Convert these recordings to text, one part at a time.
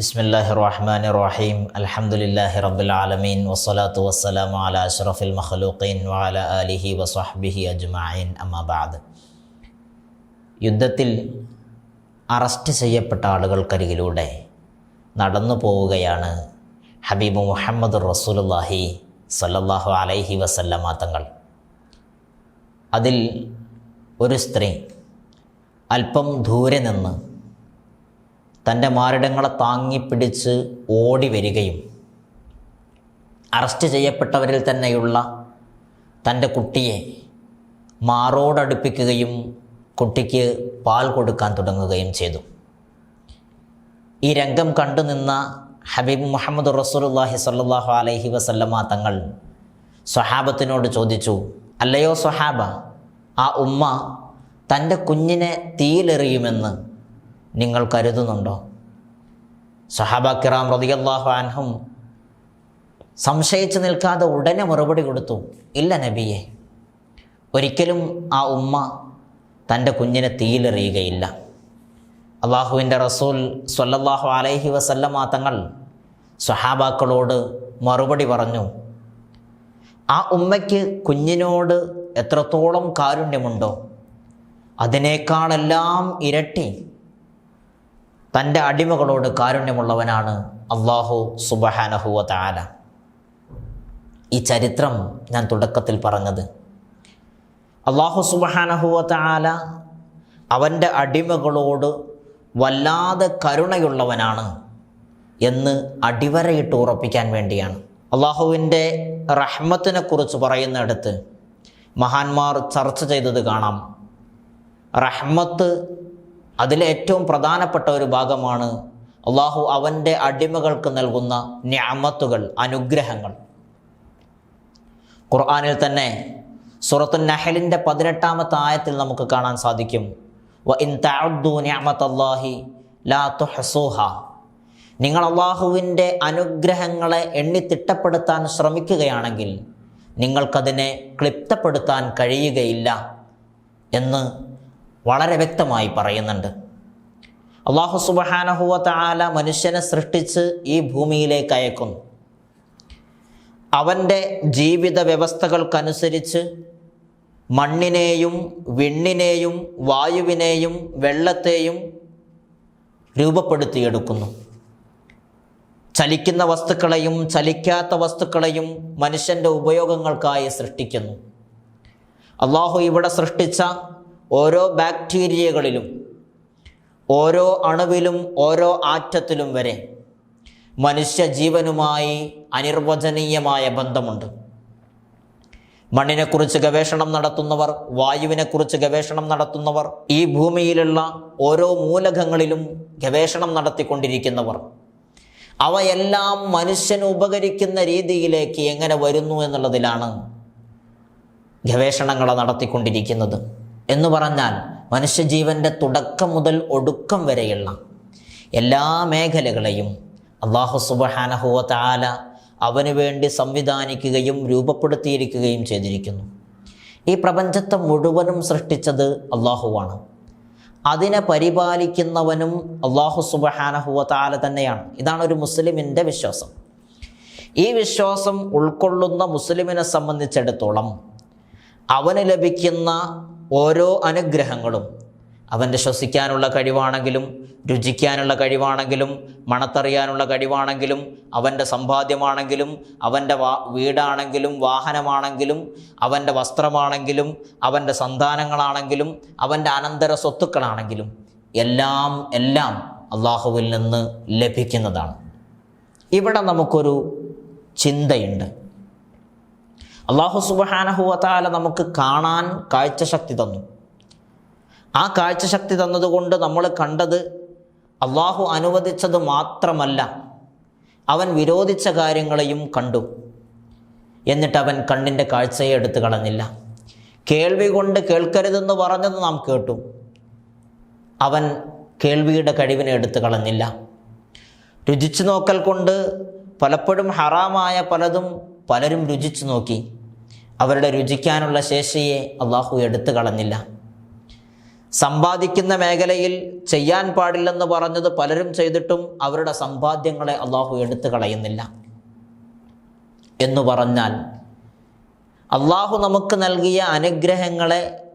ബിസ്മില്ലാഹി റഹ്മാൻ റഹീം അലഹമുല്ലാഹി റബ്ബുൽ ആലമീൻ വസ്സലാത്തു വസ്സലാം അല അഷ്റഫുൽ മഖ്ലൂഖീൻ വാല അലിഹി വസ്ഹബിഹി അജ്മായിൻ അമ്മാബാദ് യുദ്ധത്തിൽ അറസ്റ്റ് ചെയ്യപ്പെട്ട ആളുകൾക്കരികിലൂടെ നടന്നു പോവുകയാണ് ഹബീബ് മുഹമ്മദ് റസൂലുല്ലാഹി സല്ലല്ലാഹു അലൈഹി വസല്ലമ തങ്ങൾ. അതിൽ ഒരു സ്ത്രീ അല്പം ദൂരെ നിന്ന് തന്റെ മാരടങ്ങളെ താങ്ങിപ്പിടിച്ച് ഓടി വരികയും അറസ്റ്റ് ചെയ്യപ്പെട്ടവരിൽ തന്നെയുള്ള തന്റെ കുട്ടിയെ മാറോടടുപ്പിക്കുകയും കുട്ടിക്ക് പാൽ കൊടുക്കാൻ തുടങ്ങുകയും ചെയ്തു. ഈ രംഗം കണ്ടുനിന്ന ഹബീബ് മുഹമ്മദ് റസൂലുല്ലാഹി സല്ലാഹു അലൈഹി വസല്ലമ തങ്ങൾ സ്വഹാബത്തിനോട് ചോദിച്ചു അല്ലയോ സ്വഹാബ ആ ഉമ്മ തന്റെ കുഞ്ഞിനെ തീയിലെറിയുമെന്ന് നിങ്ങൾ കരുതുന്നുണ്ടോ? സഹാബ കിറാം റതിയല്ലാഹു അൻഹും സംശയിച്ച് നിൽക്കാതെ ഉടനെ മറുപടി കൊടുത്തു ഇല്ല നബിയെ ഒരിക്കലും ആ ഉമ്മ തന്റെ കുഞ്ഞിനെ തീയിലെറിയുകയില്ല. അള്ളാഹുവിന്റെ റസൂൽ സ്വല്ലല്ലാഹു അലൈഹി വസല്ലമ തങ്ങൾ സ്വഹാബാക്കളോട് മറുപടി പറഞ്ഞു ആ ഉമ്മയ്ക്ക് കുഞ്ഞിനോട് എത്രത്തോളം കാരുണ്യമുണ്ടോ അതിനേക്കാളെല്ലാം ഇരട്ടി തന്റെ അടിമകളോട് കാരുണ്യമുള്ളവനാണ് അള്ളാഹു സുബഹാനഹുവ താല ഈ ചരിത്രം ഞാൻ തുടക്കത്തിൽ പറഞ്ഞത്. അള്ളാഹു സുബഹാനഹുവ താല അവന്റെ അടിമകളോട് വല്ലാതെ കരുണയുള്ളവനാണ് എന്ന് അടിവരയിട്ട് ഉറപ്പിക്കാൻ വേണ്ടിയാണ്. അള്ളാഹുവിന്റെ റഹ്മത്തിനെക്കുറിച്ച് പറയുന്നിടത്ത് മഹാന്മാർ ചർച്ച ചെയ്തത് കാണാം. റഹ്മത്ത് അതിലെ ഏറ്റവും പ്രധാനപ്പെട്ട ഒരു ഭാഗമാണ് അള്ളാഹു അവന്റെ അടിമകൾക്ക് നൽകുന്ന ന്യാമത്തുകൾ അനുഗ്രഹങ്ങൾ. ഖുർആാനിൽ തന്നെ സുറത്തു നഹലിന്റെ പതിനെട്ടാമത്തെ ആയത്തിൽ നമുക്ക് കാണാൻ സാധിക്കും. വ ഇൻ തഅദ്ദു നിഅമത്തല്ലാഹി ലാ തുഹ്സുഹ. നിങ്ങൾ അള്ളാഹുവിന്റെ അനുഗ്രഹങ്ങളെ എണ്ണി തിട്ടപ്പെടുത്താൻ ശ്രമിക്കുകയാണെങ്കിൽ നിങ്ങൾക്കതിനെ ക്ലിപ്തപ്പെടുത്താൻ കഴിയുകയില്ല എന്ന് വളരെ വ്യക്തമായി പറയുന്നുണ്ട്. അള്ളാഹു സുബഹാനഹുവ താല മനുഷ്യനെ സൃഷ്ടിച്ച് ഈ ഭൂമിയിലേക്ക് അയക്കുന്നു. അവന്റെ ജീവിത വ്യവസ്ഥകൾക്കനുസരിച്ച് മണ്ണിനെയും വിണ്ണിനെയും വായുവിനെയും വെള്ളത്തെയും രൂപപ്പെടുത്തിയെടുക്കുന്നു. ചലിക്കുന്ന വസ്തുക്കളെയും ചലിക്കാത്ത വസ്തുക്കളെയും മനുഷ്യന്റെ ഉപയോഗങ്ങൾക്കായി സൃഷ്ടിക്കുന്നു. അള്ളാഹു ഇവിടെ സൃഷ്ടിച്ച ഓരോ ബാക്ടീരിയകളിലും ഓരോ അണുവിലും ഓരോ ആറ്റത്തിലും വരെ മനുഷ്യ ജീവനുമായി അനിർവചനീയമായ ബന്ധമുണ്ട്. മണ്ണിനെക്കുറിച്ച് ഗവേഷണം നടത്തുന്നവർ വായുവിനെക്കുറിച്ച് ഗവേഷണം നടത്തുന്നവർ ഈ ഭൂമിയിലുള്ള ഓരോ മൂലകങ്ങളിലും ഗവേഷണം നടത്തിക്കൊണ്ടിരിക്കുന്നവർ അവയെല്ലാം മനുഷ്യന് ഉപകരിക്കുന്ന രീതിയിലേക്ക് എങ്ങനെ വരുന്നു എന്നുള്ളതിലാണ് ഗവേഷണങ്ങൾ നടത്തിക്കൊണ്ടിരിക്കുന്നത്. എന്ന് പറഞ്ഞാൽ മനുഷ്യജീവന്റെ തുടക്കം മുതൽ ഒടുക്കം വരെയുള്ള എല്ലാ മേഖലകളെയും അള്ളാഹു സുബഹാനഹുവ താല അവന് വേണ്ടി സംവിധാനിക്കുകയും രൂപപ്പെടുത്തിയിരിക്കുകയും ചെയ്തിരിക്കുന്നു. ഈ പ്രപഞ്ചത്തെ മുഴുവനും സൃഷ്ടിച്ചത് അള്ളാഹുവാണ്. അതിനെ പരിപാലിക്കുന്നവനും അള്ളാഹു സുബഹാനഹുവ താല തന്നെയാണ്. ഇതാണ് ഒരു മുസ്ലിമിന്റെ വിശ്വാസം. ഈ വിശ്വാസം ഉൾക്കൊള്ളുന്ന മുസ്ലിമിനെ സംബന്ധിച്ചിടത്തോളം അവന് ലഭിക്കുന്ന ഓരോ അനുഗ്രഹങ്ങളും അവന്റെ ശ്വസിക്കാനുള്ള കഴിവാണെങ്കിലും രുചിക്കാനുള്ള കഴിവാണെങ്കിലും മണത്തറിയാനുള്ള കഴിവാണെങ്കിലും അവന്റെ സമ്പാദ്യമാണെങ്കിലും അവന്റെ വാ വീടാണെങ്കിലും വാഹനമാണെങ്കിലും അവന്റെ വസ്ത്രമാണെങ്കിലും അവന്റെ സന്താനങ്ങളാണെങ്കിലും അവന്റെ അനന്തര സ്വത്തുക്കളാണെങ്കിലും എല്ലാം എല്ലാം അള്ളാഹുവിൽ നിന്ന് ലഭിക്കുന്നതാണ്. ഇവിടെ നമുക്കൊരു ചിന്തയുണ്ട്. അള്ളാഹു സുബഹാനഹുവത്താല നമുക്ക് കാണാൻ കാഴ്ചശക്തി തന്നു. ആ കാഴ്ചശക്തി തന്നതുകൊണ്ട് നമ്മൾ കണ്ടത് അള്ളാഹു അനുവദിച്ചത് മാത്രമല്ല അവൻ വിരോധിച്ച കാര്യങ്ങളെയും കണ്ടു. എന്നിട്ട് അവൻ കണ്ണിന്റെ കാഴ്ചയെ എടുത്തു കളഞ്ഞില്ല. കേൾവി കൊണ്ട് കേൾക്കരുതെന്ന് പറഞ്ഞത് നാം കേട്ടു. അവൻ കേൾവിയുടെ കഴിവിനെ എടുത്തു കളഞ്ഞില്ല. രുചിച്ചു നോക്കൽ കൊണ്ട് പലപ്പോഴും ഹറാമായ പലതും പലരും രുചിച്ചു നോക്കി. അവരുടെ രുചിക്കാനുള്ള ശേഷിയെ അള്ളാഹു എടുത്തു കളഞ്ഞില്ല. സമ്പാദിക്കുന്ന മേഖലയിൽ ചെയ്യാൻ പാടില്ലെന്ന് പറഞ്ഞത് പലരും ചെയ്തിട്ടും അവരുടെ സമ്പാദ്യങ്ങളെ അള്ളാഹു എടുത്തു കളയുന്നില്ല. എന്ന് പറഞ്ഞാൽ അള്ളാഹു നമുക്ക് നൽകിയ അനുഗ്രഹങ്ങളെ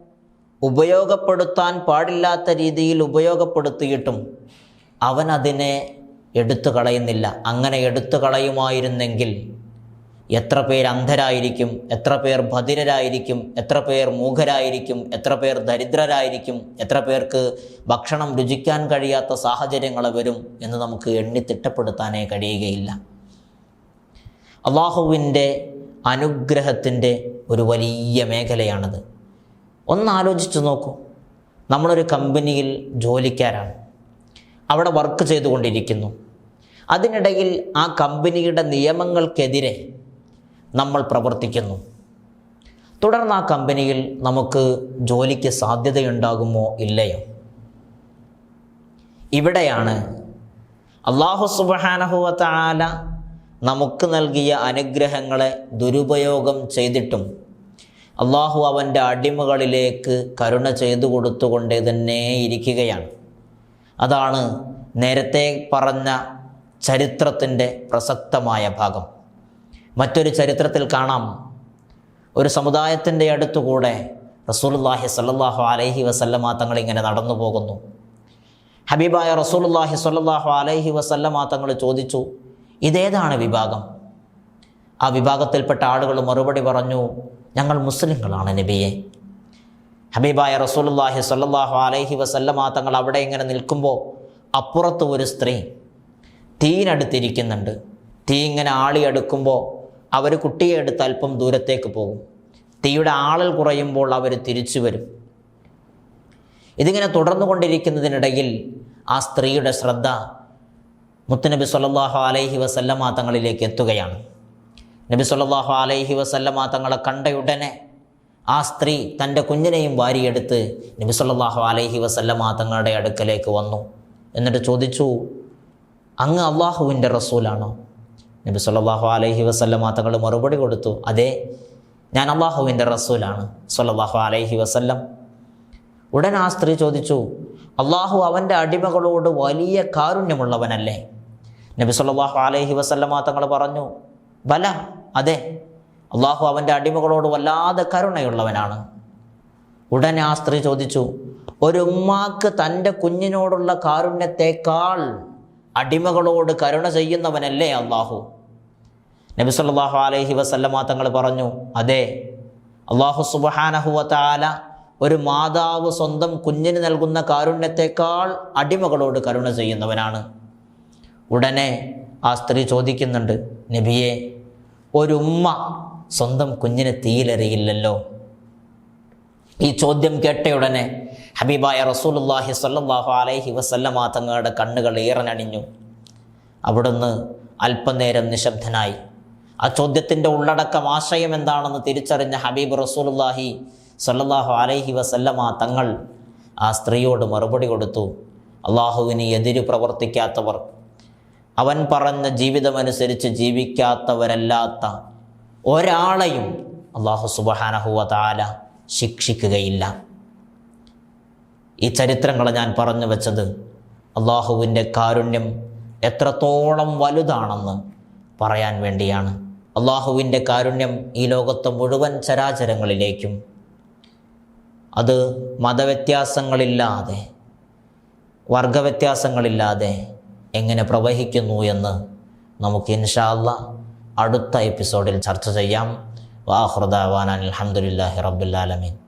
ഉപയോഗപ്പെടുത്താൻ പാടില്ലാത്ത രീതിയിൽ ഉപയോഗപ്പെടുത്തിയിട്ടും അവൻ അതിനെ എടുത്തു കളയുന്നില്ല. അങ്ങനെ എടുത്തു കളയുമായിരുന്നെങ്കിൽ എത്ര പേർ അന്ധരായിരിക്കും എത്ര പേർ ഭദിരരായിരിക്കും എത്ര പേർ മൂഖരായിരിക്കും എത്ര പേർ ദരിദ്രരായിരിക്കും എത്ര പേർക്ക് ഭക്ഷണം രുചിക്കാൻ കഴിയാത്ത സാഹചര്യങ്ങൾ വരും എന്ന് നമുക്ക് എണ്ണി തിട്ടപ്പെടുത്താനേ കഴിയുകയില്ല. അള്ളാഹുവിന്റെ അനുഗ്രഹത്തിന്റെ ഒരു വലിയ മേഖലയാണത്. ഒന്ന് ആലോചിച്ച് നോക്കൂ. നമ്മളൊരു കമ്പനിയിൽ ജോലിക്കാരാണ്. അവിടെ വർക്ക് ചെയ്തുകൊണ്ടിരിക്കുന്നു. അതിനിടയിൽ ആ കമ്പനിയുടെ നിയമങ്ങൾക്കെതിരെ നമ്മൾ പ്രവർത്തിക്കുന്നു. തുടർന്ന് ആ കമ്പനിയിൽ നമുക്ക് ജോലിക്ക് സാധ്യതയുണ്ടാകുമോ ഇല്ലയോ? ഇവിടെയാണ് അള്ളാഹു സുബാനഹുവല നമുക്ക് നൽകിയ അനുഗ്രഹങ്ങളെ ദുരുപയോഗം ചെയ്തിട്ടും അള്ളാഹു അവന്റെ അടിമകളിലേക്ക് കരുണ ചെയ്തു കൊടുത്തുകൊണ്ടേ തന്നെ ഇരിക്കുകയാണ്. അതാണ് നേരത്തെ പറഞ്ഞ ചരിത്രത്തിന്റെ പ്രസക്തമായ ഭാഗം. മറ്റൊരു ചരിത്രത്തിൽ കാണാം. ഒരു സമുദായത്തിന്റെ അടുത്തുകൂടെ റസൂലുല്ലാഹി സല്ലാഹു അലൈഹി വസല്ലമ തങ്ങൾ ഇങ്ങനെ നടന്നു പോകുന്നു. ഹബീബായ റസൂലുല്ലാഹി സല്ലാഹു അലൈഹി വസല്ലമ തങ്ങൾ ചോദിച്ചു ഇതേതാണ് വിഭാഗം? ആ വിഭാഗത്തിൽപ്പെട്ട ആളുകൾ മറുപടി പറഞ്ഞു ഞങ്ങൾ മുസ്ലിങ്ങളാണ് നബിയെ. ഹബീബായ റസൂലുല്ലാഹി സല്ലാഹു അലൈഹി വസല്ലമ തങ്ങൾ അവിടെ ഇങ്ങനെ നിൽക്കുമ്പോൾ അപ്പുറത്ത് ഒരു സ്ത്രീ തീയിനടുത്തിരിക്കുന്നുണ്ട് തീ ഇങ്ങനെ ആളി അടുക്കുമ്പോൾ അവർ കുട്ടിയെ എടുത്ത് അല്പം ദൂരത്തേക്ക് പോകും. തീയുടെ ആളൽ കുറയുമ്പോൾ അവർ തിരിച്ചു വരും. ഇതിങ്ങനെ തുടർന്നു കൊണ്ടിരിക്കുന്നതിനിടയിൽ ആ സ്ത്രീയുടെ ശ്രദ്ധ മുത്തുനബി സല്ലാഹു അലൈഹി വസല്ലമ തങ്ങളിലേക്ക് എത്തുകയാണ്. നബി സല്ലാഹു അലൈഹി വസല്ലമ തങ്ങളെ കണ്ടയുടനെ ആ സ്ത്രീ തന്റെ കുഞ്ഞിനെയും വാരിയെടുത്ത് നബി സല്ലാഹു അലൈഹി വസല്ലമ തങ്ങളുടെ അടുക്കലേക്ക് വന്നു. എന്നിട്ട് ചോദിച്ചു അങ്ങ് അള്ളാഹുവിന്റെ റസൂലാണോ? നബി സല്ലാഹു അലൈഹി വസല്ലമ തങ്ങൾ മറുപടി കൊടുത്തു. അതെ ഞാൻ അള്ളാഹുവിന്റെ റസൂലാണ് സല്ലാഹു അലൈഹി വസ്ല്ലം. ഉടൻ ആ സ്ത്രീ ചോദിച്ചു അള്ളാഹു അവന്റെ അടിമകളോട് വലിയ കാരുണ്യമുള്ളവനല്ലേ? നബി സല്ലാഹു അലൈഹി വസല്ലമ തങ്ങൾ പറഞ്ഞു ബല അതെ. അള്ളാഹു അവന്റെ അടിമകളോട് വല്ലാതെ കരുണയുള്ളവനാണ്. ഉടൻ ആ സ്ത്രീ ചോദിച്ചു ഒരു ഉമ്മാക്ക് തന്റെ കുഞ്ഞിനോടുള്ള കാരുണ്യത്തെക്കാൾ അടിമകളോട് കരുണ ചെയ്യുന്നവനല്ലേ അള്ളാഹു നബി സല്ലല്ലാഹു അലൈഹി വസല്ലമ തങ്ങൾ പറഞ്ഞു അതെ അള്ളാഹു സുബഹാനഹുവ താല ഒരു മാതാവ് സ്വന്തം കുഞ്ഞിന് നൽകുന്ന കാരുണ്യത്തെക്കാൾ അടിമകളോട് കരുണ ചെയ്യുന്നവനാണ്. ഉടനെ ആ സ്ത്രീ ചോദിക്കുന്നുണ്ട് നബിയെ ഒരു ഉമ്മ സ്വന്തം കുഞ്ഞിന് തീയിലെറിയില്ലല്ലോ? ഈ ചോദ്യം കേട്ടയുടനെ ഹബീബായ റസൂലുല്ലാഹി സല്ലാഹു അലൈഹി വസല്ലമ തങ്ങളുടെ കണ്ണുകൾ ഈറനണിഞ്ഞു. അവിടുന്ന് അല്പനേരം നിശബ്ദനായി. ആ ചോദ്യത്തിന്റെ ഉള്ളടക്കം ആശയം എന്താണെന്ന് തിരിച്ചറിഞ്ഞ ഹബീബ് റസൂലുല്ലാഹി സ്വല്ലല്ലാഹു അലൈഹി വസല്ലമ തങ്ങൾ ആ സ്ത്രീയോട് മറുപടി കൊടുത്തു. അള്ളാഹുവിന് എതിര് പ്രവർത്തിക്കാത്തവർ അവൻ പറഞ്ഞ ജീവിതമനുസരിച്ച് ജീവിക്കാത്തവരല്ലാത്ത ഒരാളെയും അള്ളാഹു സുബഹാനഹുവ താല ശിക്ഷിക്കുകയില്ല. ഈ ചരിത്രങ്ങൾ ഞാൻ പറഞ്ഞു വെച്ചത് അള്ളാഹുവിന്റെ കാരുണ്യം എത്രത്തോളം വലുതാണെന്ന് പറയാൻ വേണ്ടിയാണ്. അള്ളാഹുവിന്റെ കാരുണ്യം ഈ ലോകത്തെ മുഴുവൻ ചരാചരങ്ങളിലേക്കും. അത് മതവ്യത്യാസങ്ങളില്ലാതെ വർഗവ്യത്യാസങ്ങളില്ലാതെ എങ്ങനെ പ്രവഹിക്കുന്നു എന്ന് നമുക്ക് ഇൻഷാല്ല അടുത്ത എപ്പിസോഡിൽ ചർച്ച ചെയ്യാം. വാഹൃദാവാൻ അലഹമുല്ലാഹി റബ്ബുല്ലാലമീൻ